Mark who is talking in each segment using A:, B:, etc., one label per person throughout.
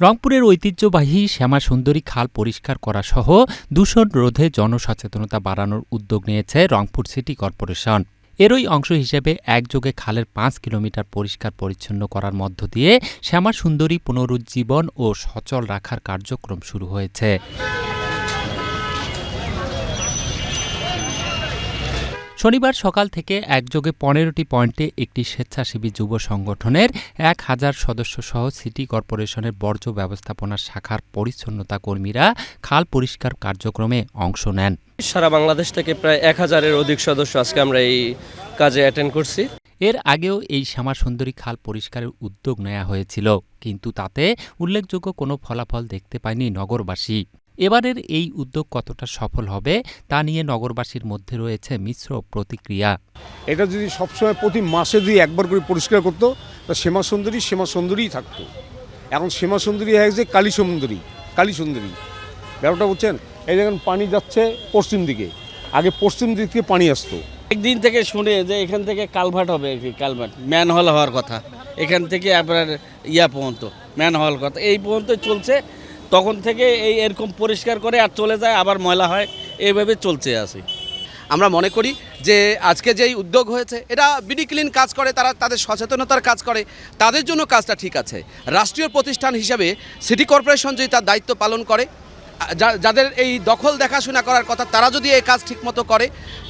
A: রংপুরের ঐতিহ্যবাহী শ্যামা সুন্দরী খাল পরিষ্কার করা সহ দূষণ রোধে জনসচেতনতা বাড়ানোর উদ্যোগ নিয়েছে রংপুর সিটি কর্পোরেশন। এরই অংশ হিসেবে একযোগে খালের পাঁচ কিলোমিটার পরিষ্কার পরিচ্ছন্ন করার মধ্য দিয়ে শ্যামা সুন্দরী পুনরুজ্জীবন ও সচল রাখার কার্যক্রম শুরু হয়েছে। শনিবার সকাল থেকে একযোগে পনেরোটি পয়েন্টে একটি স্বেচ্ছাসেবী যুব সংগঠনের এক হাজার সদস্যসহ সিটি কর্পোরেশনের বর্জ্য ব্যবস্থাপনা শাখার পরিচ্ছন্নতা কর্মীরা খাল পরিষ্কার কার্যক্রমে অংশ নেন।
B: সারা বাংলাদেশ থেকে প্রায় এক হাজারের অধিক সদস্য আজকে আমরা এই কাজে অ্যাটেন্ড করছি।
A: এর আগেও এই শ্যামা সুন্দরী খাল পরিষ্কারের উদ্যোগ নেওয়া হয়েছিল কিন্তু তাতে উল্লেখযোগ্য কোনো ফলাফল দেখতে পায়নি নগরবাসী। এবারের এই উদ্যোগ কতটা সফল হবে তা নিয়ে নগরবাসীর মধ্যে রয়েছে মিশ্র প্রতিক্রিয়া।
C: এটা যদি সবসময় প্রতি মাসে যদি একবার করে পরিষ্কার করতো তা শ্যামা সুন্দরী শ্যামা সুন্দরীই থাকতো। এখন শ্যামা সুন্দরী হয়ে গেছে কালী সুন্দরী কালী সুন্দরী। ব্যাপারটা বুঝছেন? এই দেখেন পানি যাচ্ছে পশ্চিম দিকে আগে পশ্চিম দিক থেকে পানি আসতো।
D: একদিন থেকে শুনে যে এখান থেকে কালভার্ট হবে আর কি কালভার্ট ম্যান হল হওয়ার কথা। এখান থেকে আপনার ইয়া পর্যন্ত ম্যান হল কথা এই পর্যন্ত চলছে। তখন থেকে এই এরকম পরিষ্কার করে আর চলে যায়, আবার ময়লা হয়, এইভাবে চলছে আসে
E: আমরা মনে করি যে আজকে যেই উদ্যোগ হয়েছে এটা বিডি ক্লিন কাজ করে, তারা তাদের সচেতনতার কাজ করে, তাদের জন্য কাজটা ঠিক আছে। রাষ্ট্রীয় প্রতিষ্ঠান হিসাবে সিটি কর্পোরেশন যদি তার দায়িত্ব পালন করে যাদের এই দখল দেখাশোনা করার কথা তারা যদি এই কাজ ঠিকমতো করে,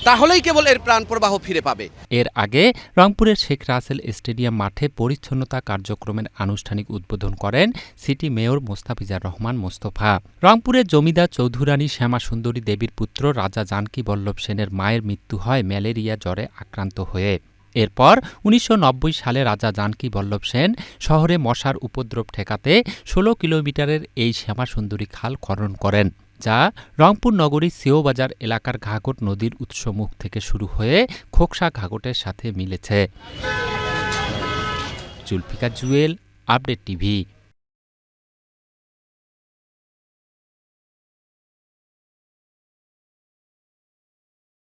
E: তাহলেই কেবল এর প্রাণ প্রবাহ ফিরে পাবে।
A: এর আগে রংপুরের শেখ রাসেল স্টেডিয়াম মাঠে পরিচ্ছন্নতা কার্যক্রমের আনুষ্ঠানিক উদ্বোধন করেন সিটি মেয়র মোস্তাফিজার রহমান মোস্তফা। রংপুরের জমিদার চৌধুরানী শ্যামা সুন্দরী দেবীর পুত্র রাজা জানকী বল্লভ সেনের মায়ের মৃত্যু হয় ম্যালেরিয়া জ্বরে আক্রান্ত হয়ে। এরপর উনিশশো নব্বই সালে রাজা জানকী বল্লভ সেন শহরে মশার উপদ্রব ঠেকাতে ষোলো কিলোমিটারের এই শ্যামা সুন্দরী খাল খনন করেন, যা রংপুর নগরীর সিওবাজার এলাকার ঘাঘট নদীর উৎসমুখ থেকে শুরু হয়ে খোকসা ঘাঘটের সাথে মিলেছে। Zulfikar Jewel, update TV.